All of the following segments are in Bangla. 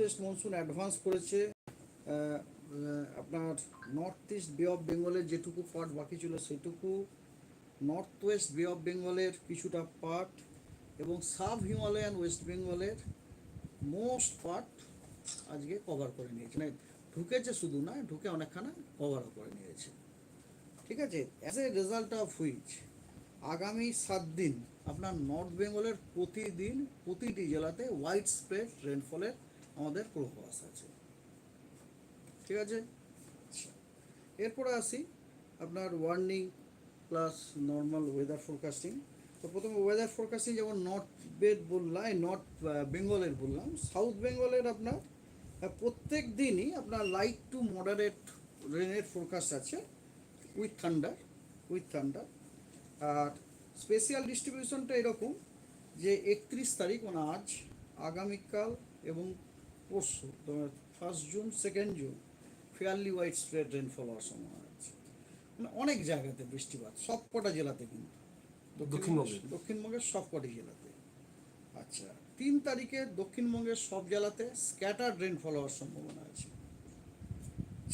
ওয়েস্ট মনসুন অ্যাডভান্স করেছে আপনার নর্থ ইস্ট বে অফ বেঙ্গলের যেটুকু পার্ট বাকি ছিল সেটুকু। নর্থ ওয়েস্ট বে অফ বেঙ্গলের কিছুটা পার্ট এবং সাব হিমালয়ান ওয়েস্ট বেঙ্গলের মোস্ট পার্ট আজকে কভার করে নিয়েছে। মানে ঢুকেছে শুধু না, ঢুকে অনেকখানা কভারও করে নিয়েছে। ঠিক আছে? As a result of which আগামী সাত দিন আপনার নর্থ বেঙ্গলের প্রতিদিন প্রতিটি জেলাতে হোয়াইট স্প্রেড রেনফলের আমাদের পূর্বাভাস আছে ঠিক আছে? এরপরে আসি আপনার warning plus normal weather forecasting তো প্রথমে ওয়েদার ফোরকাস্টিং যেমন নর্থ বেড বললাম নর্থ বেঙ্গলের বললাম। সাউথ বেঙ্গলের আপনার প্রত্যেক দিনই আপনার লাইট টু মডারেট রেনের ফোরকাস্ট আছে উইথ থান্ডার উইথ থান্ডার আর স্পেশাল ডিস্ট্রিবিউশনটা এরকম যে একত্রিশ তারিখ মানে আজ, আগামীকাল এবং পরশু first June second June fairly wide spread rainfall হওয়ার সম্ভাবনা আছে। মানে অনেক জায়গাতে বৃষ্টিপাত সব কটা জেলাতে কিন্তু। দক্ষিণবঙ্গে? দক্ষিণবঙ্গের সব কটি জেলাতে। আচ্ছা তিন তারিখে দক্ষিণবঙ্গের সব জেলাতে স্ক্যাটার রেনফল হওয়ার সম্ভাবনা আছে।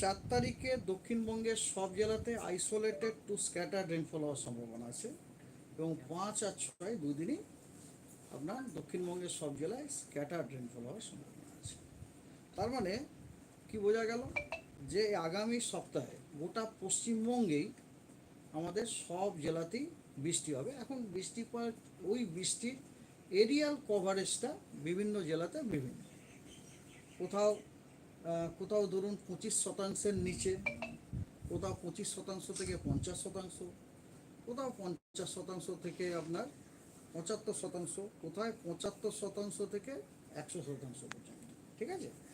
চার তারিখে দক্ষিণবঙ্গের সব জেলাতে আইসোলেটেড টু স্ক্যাটার রেনফল হওয়ার সম্ভাবনা আছে এবং পাঁচ আর ছয় দুদিনই আপনার দক্ষিণবঙ্গের সব জেলায় স্ক্যাটার রেনফল হওয়ার সম্ভাবনা তার মানে কি বোঝা গেল? যে আগামী সপ্তাহে গোটা পশ্চিমবঙ্গেই আমাদের সব জেলাতেই বৃষ্টি হবে। এখন বৃষ্টিপাত ওই বৃষ্টির এরিয়াল কভারেজটা বিভিন্ন জেলাতে বিভিন্ন। কোথাও কোথাও ধরুন পঁচিশ শতাংশের নিচে, কোথাও পঁচিশ শতাংশ থেকে পঞ্চাশ শতাংশ, কোথাও পঞ্চাশ শতাংশ থেকে আপনার পঁচাত্তর শতাংশ, কোথায় পঁচাত্তর শতাংশ থেকে একশো শতাংশ পর্যন্ত। ঠিক আছে?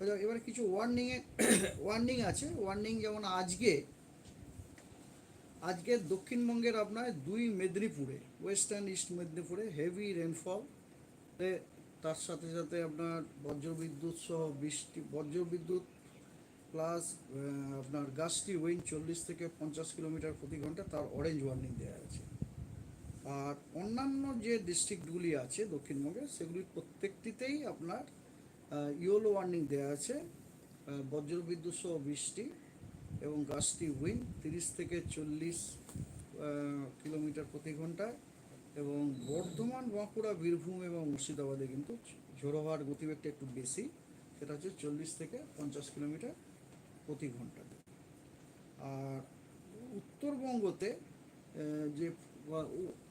এবার- কিছু ওয়ার্নিংয়ে ওয়ার্নিং আছে। ওয়ার্নিং যেমন আজকে আজকে দক্ষিণবঙ্গের আপনার দুই মেদিনীপুরে ওয়েস্টার্ন ইস্ট মেদিনীপুরে হেভি রেনফল তার সাথে সাথে আপনার বজ্রবিদ্যুৎ সহ বৃষ্টি, বজ্রবিদ্যুৎ প্লাস আপনার গাছটি উইন চল্লিশ থেকে পঞ্চাশ কিলোমিটার প্রতি ঘণ্টা, তার অরেঞ্জ ওয়ার্নিং দেওয়া আছে। আর অন্যান্য যে ডিস্ট্রিক্টগুলি আছে দক্ষিণবঙ্গে, সেগুলি প্রত্যেকটিতেই আপনার ইয়েলো ওয়ার্নিং দেওয়া আছে বজ্রবিদ্যুৎ সহ বৃষ্টি এবং গাছটি উইন, তিরিশ থেকে চল্লিশ কিলোমিটার প্রতি ঘন্টায় এবং বর্ধমান, বাঁকুড়া, বীরভূম এবং মুর্শিদাবাদে কিন্তু ঝোড়ো হওয়ার গতিবেগটা একটু বেশি, সেটা হচ্ছে চল্লিশ থেকে পঞ্চাশ কিলোমিটার প্রতি ঘন্টাতে আর উত্তরবঙ্গতে যে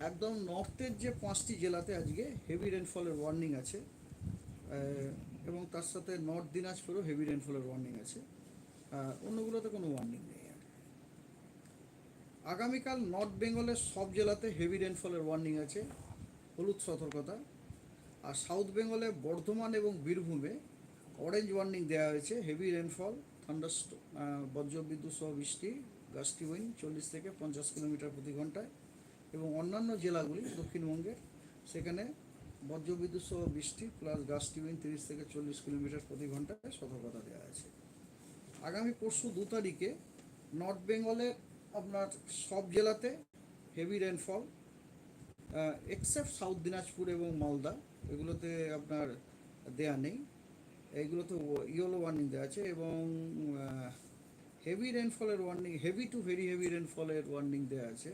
একদম নর্থের যে পাঁচটি জেলাতে আজকে হেভি রেনফলের ওয়ার্নিং আছে এবং তার সাথে নর্থ দিনাজপুরেও হেভি রেনফলের ওয়ার্নিং আছে। অন্যগুলোতে কোনো ওয়ার্নিং নেই আগামীকাল নর্থ বেঙ্গলের সব জেলাতে হেভি রেনফলের ওয়ার্নিং আছে, হলুদ সতর্কতা। আর সাউথ বেঙ্গলে বর্ধমান এবং বীরভূমে অরেঞ্জ ওয়ার্নিং দেওয়া হয়েছে হেভি রেনফল থান্ডাস্ট বজ্রবিদ্যুৎ সহ বৃষ্টি গাছটি উইন চল্লিশ থেকে পঞ্চাশ কিলোমিটার প্রতি ঘন্টায় এবং অন্যান্য জেলাগুলি দক্ষিণবঙ্গের, সেখানে বজ্রবিদ্যুৎ সহ বৃষ্টি প্লাস গাছটি উইন তিরিশ থেকে চল্লিশ কিলোমিটার প্রতি ঘন্টায় সতর্কতা দেওয়া আছে আগামী পরশু দু তারিখে নর্থ বেঙ্গলে আপনার সব জেলাতে heavy rainfall except south Dinajpur এবং মালদা এগুলোতে আপনার দেয়া নেই। এইগুলোতে ইয়েলো ওয়ার্নিং দেওয়া আছে এবং heavy রেনফলের warning heavy to very heavy রেনফলের warning দেওয়া আছে।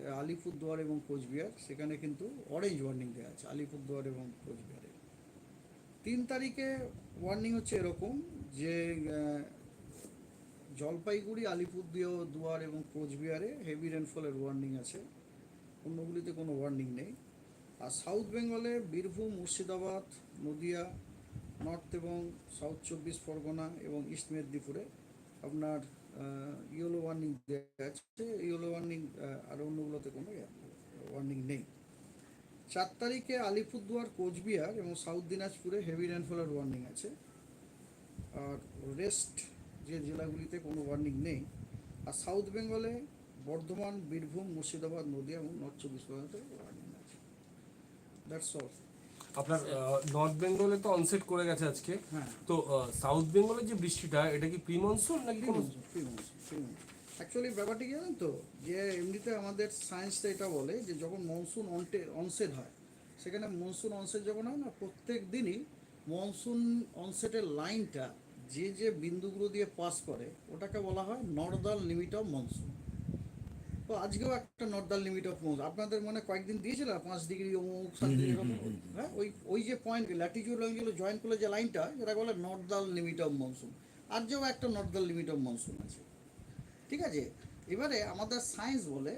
আলিপুরদুয়ার এবং কোচবিহার, সেখানে কিন্তু অরেঞ্জ ওয়ার্নিং দেওয়া আছে, আলিপুরদুয়ার এবং কোচবিহারে। তিন তারিখে ওয়ার্নিং হচ্ছে এরকম যে জলপাইগুড়ি, আলিপুরদুয়ার, দুয়ার এবং কোচবিহারে হেভি রেনফলের ওয়ার্নিং আছে। অন্যগুলিতে কোনো ওয়ার্নিং নেই। আর সাউথ বেঙ্গলে বীরভূম, মুর্শিদাবাদ, নদিয়া নর্থ এবং সাউথ চব্বিশ পরগনা এবং ইস্ট মেদিনীপুরে আপনার ইয়েলো ওয়ার্নিং দেওয়া আছে ইয়েলো ওয়ার্নিং আর অন্যগুলোতে কোনো ওয়ার্নিং নেই। চার তারিখে আলিপুরদুয়ার, কোচবিহার এবং সাউথ দিনাজপুরে হেভি রেনফলের ওয়ার্নিং আছে। আর রেস্ট যে জেলাগুলিতে কোনো ওয়ার্নিং নেই, আর সাউথ বেঙ্গলে বর্ধমান, বীরভূম, মুর্শিদাবাদ, নদিয়া এবং নর্থ চব্বিশ পরগনাতে ওয়ার্নিং আছে। দ্যাটস অল আপনার নর্থ বেঙ্গলে তো অনসেট করে গেছে আজকে। হ্যাঁ। তো সাউথ বেঙ্গলের যে বৃষ্টিটা এটা কি প্রি মনসুন নাকি অ্যাকচুয়ালি ব্যাপারটা কি জানেন তো? যে এমনিতে আমাদের সায়েন্সটা এটা বলে যে যখন মনসুন অনটে অনসেট হয় সেখানে মনসুন অনসেট যখন হয় না প্রত্যেক দিনই মনসুন অনসেটের লাইনটা যে যে বিন্দুগুলো দিয়ে পাস করে ওটাকে বলা হয় নর্দার্ন লিমিট অফ মনসুন তো আজকেও একটা নর্দার্ন লিমিট অফ মনসুন আপনাদের মনে কয়েকদিন দিয়েছিল? পাঁচ ডিগ্রি অমুক সাত ডিগ্রি হ্যাঁ ওই ওই যে পয়েন্ট ল্যাটিটিউড লঙ্গিটিউড জয়েন করলে যে লাইনটা যেটা বলে নর্দার্ন লিমিট অফ মনসুন আজকেও একটা নর্দার্ন লিমিট অফ মনসুন আছে। ঠিক আছে? এবারে আমাদের সায়েন্স বলে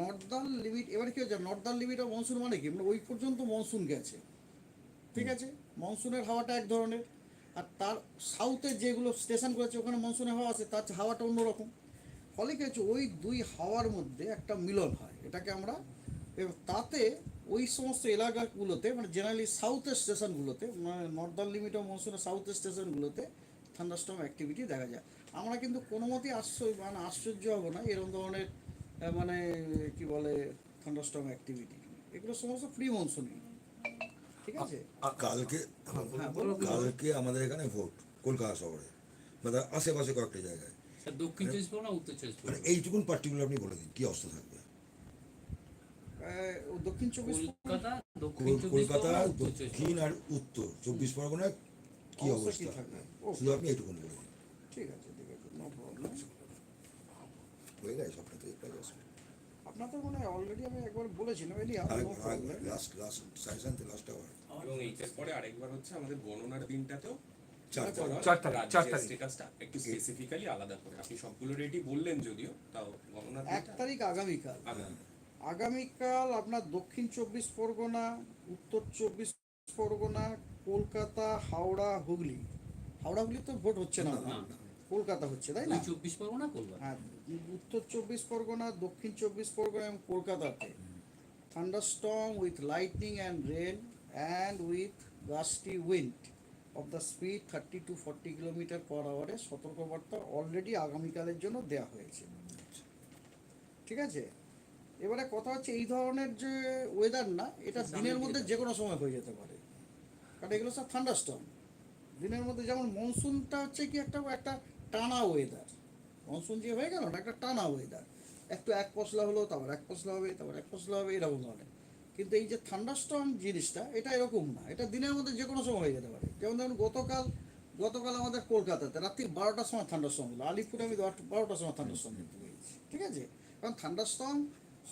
নর্দার্ন লিমিট এবারে কি হচ্ছে নর্দার্ন লিমিট অফ মনসুন মানে কি? মানে ওই পর্যন্ত মনসুন গেছে। ঠিক আছে? মনসুনের হাওয়াটা এক ধরনের। আর তার সাউথে যেগুলো স্টেশন করেছে ওখানে মনসুনের হাওয়া আছে তার হাওয়াটা অন্যরকম। ফলে কি হচ্ছে ওই দুই হাওয়ার মধ্যে একটা মিলন হয়। এটাকে আমরা তাতে ওই সমস্ত এলাকাগুলোতে মানে জেনারেলি সাউথের স্টেশনগুলোতে মানে নর্দার্ন লিমিট অফ মনসুনের সাউথের স্টেশনগুলোতে থান্ডারস্টর্ম অ্যাক্টিভিটি দেখা যায়। আমরা কিন্তু কোনো মতেই আশ্চর্য মানে আশ্চর্য হব না এরকম ধরনের মানে কি বলে থান্ডারস্টর্ম অ্যাক্টিভিটি এগুলো সমস্ত প্রি মনসুনই ঠিক আছে? কালকে হ্যাঁ বলো কালকে আমাদের এখানে ভোট কলকাতা শহরে। তার আশেপাশে কয়েকটা জায়গায়। দক্ষিণ চব্বিশ পরগনা উত্তর চব্বিশ পরগনা। এইটুকুন পার্টিকুলার আপনি বলে দিন কি অবস্থা থাকবে? দক্ষিণ চব্বিশ কলকাতা দক্ষিণ কলকাতা আর উত্তর চব্বিশ পরগনা কি অবস্থা শুধু আপনি এইটুকুন বলে দিন। ঠিক আছে ঠিক আছে নো প্রবলেম হয়ে গেছে সবটা তো আপনাদের মনে হয় অলরেডি আমি একবার বলেছিলাম এলি লাস্ট লাস্ট সাইসান লাস্ট আওয়ার এবং এইটার পরে আরেকবার হচ্ছে আমাদের গণনার দিনটাতেও চার overall তারিখ, চার তারিখ। স্ট্যাটাসটা একটু স্পেসিফিক্যালি আলাদা করে। আপনি সবগুলো রেডি বললেন যদিও তাও এক তারিখ আগামীকাল। আগামীকাল আপনার দক্ষিণ চব্বিশ পরগনা উত্তর চব্বিশ পরগনা কলকাতা হাওড়া হুগলি। হাওড়া হুগলি তো ভোট হচ্ছে না। না, কলকাতা হচ্ছে তাই না? চব্বিশ পরগনা কলকাতা। হ্যাঁ উত্তর চব্বিশ পরগনা দক্ষিণ চব্বিশ পরগনা এবং কলকাতাতে। Thunderstorm with lightning and rain and with gusty wind of the speed thirty to forty kilometre per আওয়ারে সতর্কবার্তা অলরেডি আগামীকালের জন্য দেওয়া হয়েছে। ঠিক আছে? এবারে কথা হচ্ছে এই ধরনের যে ওয়েদার না এটা দিনের মধ্যে যে কোনো সময় হয়ে যেতে পারে। কারণ এগুলো সব থান্ডারস্টর্ম দিনের মধ্যে যেমন মনসুনটা হচ্ছে কি একটা একটা টানা ওয়েদার মনসুন যে হয়ে গেল না একটা টানা ওয়েদার একটু এক পশলা হলো তারপর এক পশলা হবে তারপর এক পশলা হবে এরকম ধরনের। কিন্তু এই যে থান্ডারস্টর্ম জিনিসটা এটা এরকম না। এটা দিনের মধ্যে যে কোনো সময় হয়ে যেতে পারে। যেমন ধরুন গতকাল গতকাল আমাদের কলকাতাতে রাত্রি বারোটার সময় থান্ডারস্টর্ম হলো। আলিপুরে আমি বারোটার সময় থান্ডারস্টর্ম দেখতে পেয়েছি ঠিক আছে? কারণ থান্ডারস্টর্ম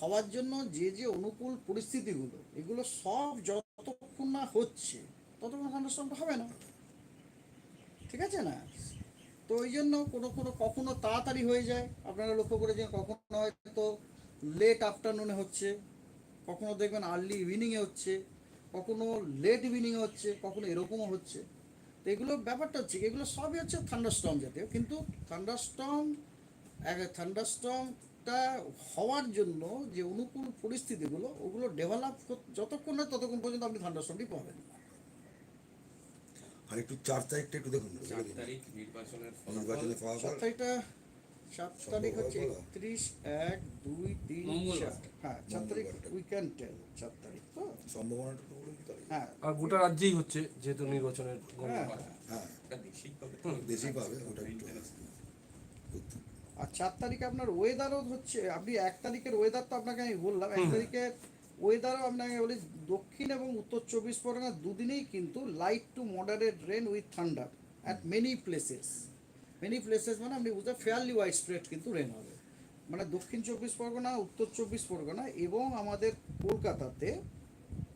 হওয়ার জন্য যে যে অনুকূল পরিস্থিতিগুলো এগুলো সব যতক্ষণ না হচ্ছে ততক্ষণ থান্ডারস্টর্মটা হবে না। ঠিক আছে না? তো ওই জন্য কোনো কোনো কখনো তাড়াতাড়ি হয়ে যায়। আপনারা লক্ষ্য করেছেন কখনো হয়তো লেট আফটারনুনে হচ্ছে। কখনো দেখবেন আর্লি ইভিনিংয়ে হচ্ছে কখনো লেট ইভিনিংয়ে হচ্ছে কখনো এরকমও হচ্ছে। তো এগুলো ব্যাপারটা হচ্ছে কি, এগুলো সবই হচ্ছে থান্ডারস্টর্ম জাতীয়। কিন্তু থান্ডারস্টর্ম থান্ডারস্টর্মটা হওয়ার জন্য যে অনুকূল পরিস্থিতিগুলো ওগুলো ডেভেলপ যতক্ষণ না ততক্ষণ পর্যন্ত আপনি থান্ডারস্টর্মটি পাবেন না। আর একটু চার তারিখটা একটু দেখুন বলে চার তারিখ নির্বাচনের ফলাফল। সাত সাত তারিখ হচ্ছে একত্রিশ এক দুই তিন চার। হ্যাঁ চার তারিখ মঙ্গলবারটা। উই ক্যান টেল চার তারিখ তো সম্ভাবনাটা। হ্যাঁ। আর গোটা রাজ্যেই হচ্ছে যেহেতু নির্বাচনের হ্যাঁ হ্যাঁ। এটা বেশি পাবে ওটা আর চার তারিখে আপনার ওয়েদারও হচ্ছে আপনি এক তারিখের ওয়েদার তো আপনাকে আমি বললাম এক তারিখের ওয়েদারও আপনাকে বলি দক্ষিণ এবং উত্তর চব্বিশ পরগনা দুদিনেই কিন্তু light to moderate rain with thunder at many places many places মানে আপনি বুঝতে ফেয়ারলি ওয়াইড স্প্রেড কিন্তু রেন হবে। মানে দক্ষিণ চব্বিশ পরগনা, উত্তর চব্বিশ পরগনা এবং আমাদের কলকাতাতে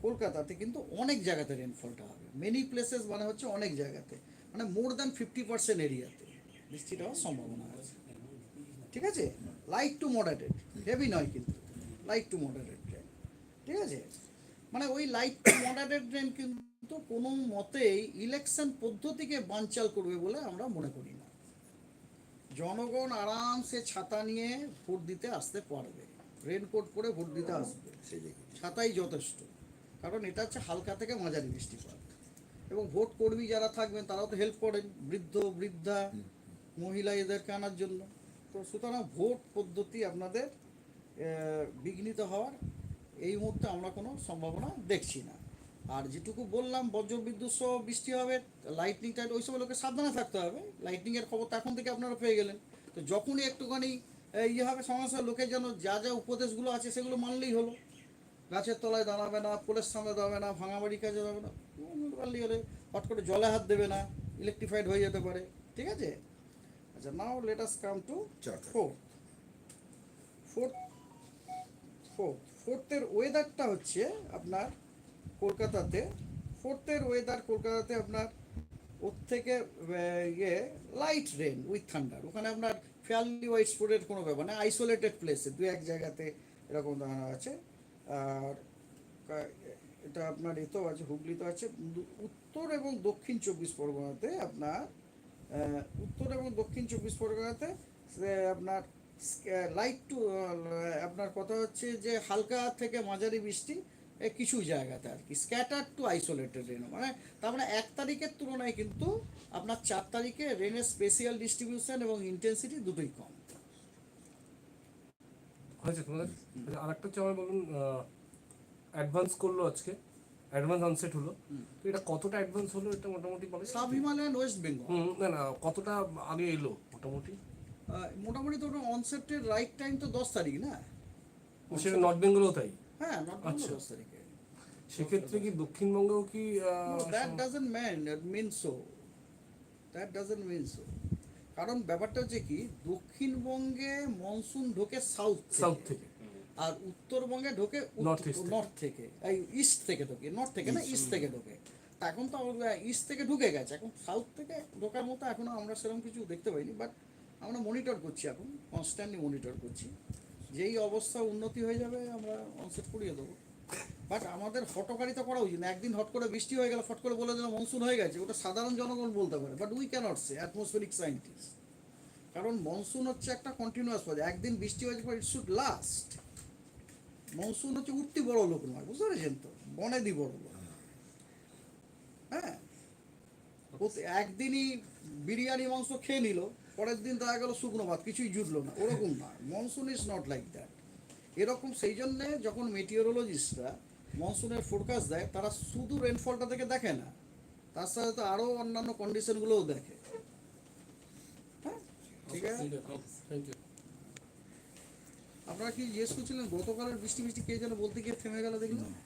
কলকাতাতে কিন্তু অনেক জায়গাতে রেনফলটা হবে। মেনি প্লেসেস মানে হচ্ছে অনেক জায়গাতে। মানে মোর দ্যান ফিফটি পার্সেন্ট এরিয়াতে বৃষ্টিটা হওয়ার সম্ভাবনা আছে। ঠিক আছে? লাইট টু মডারেট হেভি নয় কিন্তু। লাইট টু মডারেট ট্রেন ঠিক আছে? মানে ওই লাইট টু মডারেট ট্রেন কিন্তু কোনো মতেই ইলেকশন পদ্ধতিকে বানচাল করবে বলে আমরা মনে করি না। জনগণ আরামসে ছাতা নিয়ে ভোট দিতে আসতে পারবে। রেনকোট পরে ভোট দিতে আসবে। ছাতাই যথেষ্ট। কারণ এটা হচ্ছে হালকা থেকে মাঝারি বৃষ্টিপাত এবং ভোট কর্মী যারা থাকবেন তারাও তো হেল্প করেন বৃদ্ধ বৃদ্ধা মহিলা এদেরকে আনার জন্য। তো সুতরাং ভোট পদ্ধতি আপনাদের বিঘ্নিত হওয়ার এই মুহূর্তে আমরা কোনো সম্ভাবনা দেখছি না। আর যেটুকু বললাম বজ্রবিদ্যুৎ সহ বৃষ্টি হবে লাইটনিং টাইট ওই সব লোকে সাবধানে থাকতে হবে। লাইটনিংয়ের খবর তো এখন থেকে আপনারা পেয়ে গেলেন। তো যখনই একটুখানি ইয়ে হবে সমস্যা লোকের যেন যা যা উপদেশগুলো আছে সেগুলো মানলেই হলো। গাছের তলায় দাঁড়াবে না পোলের সামনে দাঁড়াবে না ভাঙাবাড়ির কাছে যাবে না পারলেই হলে হট করে জলে হাত দেবে না ইলেকট্রিফাইড হয়ে যেতে পারে ঠিক আছে? আচ্ছা now let us come to fourth fourth fourth ফোর্থের ওয়েদারটা হচ্ছে আপনার কলকাতাতে ফোর্থের ওয়েদার কলকাতাতে আপনার ওর থেকে ইয়ে লাইট রেন উইথ থান্ডার ওখানে আপনার ফেয়ারলি ওয়াইড স্পোর্টের কোনো ব্যাপার না আইসোলেটেড প্লেসে দু এক জায়গাতে এরকম দাঁড়ানো আছে। আর এটা আপনার এতেও আছে হুগলিতেও আছে। উত্তর এবং দক্ষিণ চব্বিশ পরগনাতে আপনার উত্তর এবং দক্ষিণ চব্বিশ পরগনাতে আপনার লাইট টু আপনার কথা হচ্ছে যে হালকা থেকে মাঝারি বৃষ্টি কিছু জায়গাতে আর কি। স্ক্যাটার টু আইসোলেটেড রেন মানে তার মানে এক তারিখের তুলনায় কিন্তু আপনার চার তারিখে রেনের স্পেশিয়াল ডিস্ট্রিবিউশন এবং ইন্টেন্সিটি দুটোই কম। হয়েছে তোমাদের? আর একটা হচ্ছে আমার বলুন অ্যাডভান্স করল আজকে অ্যাডভান্স আনসেট হলো। তো এটা কতটা অ্যাডভান্স হলো এটা মোটামুটি বলে সাব হিমালয়ান ওয়েস্ট বেঙ্গল না না কতটা আগে এলো মোটামুটি? মোটামুটি তো অনসেটের রাইট টাইম তো দশ তারিখ না? সেটা নর্থ বেঙ্গলও তাই। হ্যাঁ নট আচ্ছা। দশ তারিখে। সেক্ষেত্রে কি দক্ষিণবঙ্গেও কি No, that doesn't mean mean so. That doesn't mean কারণ ব্যাপারটা হচ্ছে কি দক্ষিণবঙ্গে মনসুন ঢোকে সাউথ সাউথ থেকে। আর উত্তরবঙ্গে ঢোকে। নর্থ থেকে। এই ইস্ট থেকে ঢোকে। নর্থ থেকে না ইস্ট থেকে ঢোকে। এখন তো ইস্ট থেকে ঢুকে গেছে। এখন সাউথ থেকে ঢোকার মতো এখনও আমরা সেরকম কিছু দেখতে পাইনি বাট আমরা মনিটর করছি এখন কনস্ট্যান্টলি মনিটর করছি। যেই অবস্থা উন্নতি হয়ে যাবে, আমরা অনসেট করিয়ে দেবো। বাট আমাদের হটকারিতা করা উচিত না। একদিন হট করে বৃষ্টি হয়ে গেল, ফট করে বলে দিল মনসুন হয়ে গেছে, ওটা সাধারণ জনগণ বলতে পারে। But we cannot say atmospheric scientist কারণ মনসুন হচ্ছে একটা কন্টিনিউয়াস পথ একদিন বৃষ্টি হয়েছে পর ইট শুড লাস্ট মনসুন হচ্ছে উঠতি বড় লোক নয়, বুঝতে পেরেছেন তো? বনেদি বড় লোক। হ্যাঁ? একদিনই বিরিয়ানি মাংস খেয়ে নিল পরের দিন দেখা গেল শুকনো ভাত কিছুই জুটলো না ওরকম না। Monsoon is not like that এরকম সেই জন্যে যখন মেটিওরোলজিস্টরা মনসুনের ফোরকাস্ট দেয় তারা শুধু রেনফলটা থেকে দেখে না তার সাথে তো আরও অন্যান্য কন্ডিশনগুলোও দেখে। হ্যাঁ? ঠিক আছে? আপনারা কি জিজ্ঞেস করছিলেন? গতকালের বৃষ্টি বৃষ্টি কে যেন বলতে গিয়ে থেমে গেল দেখলাম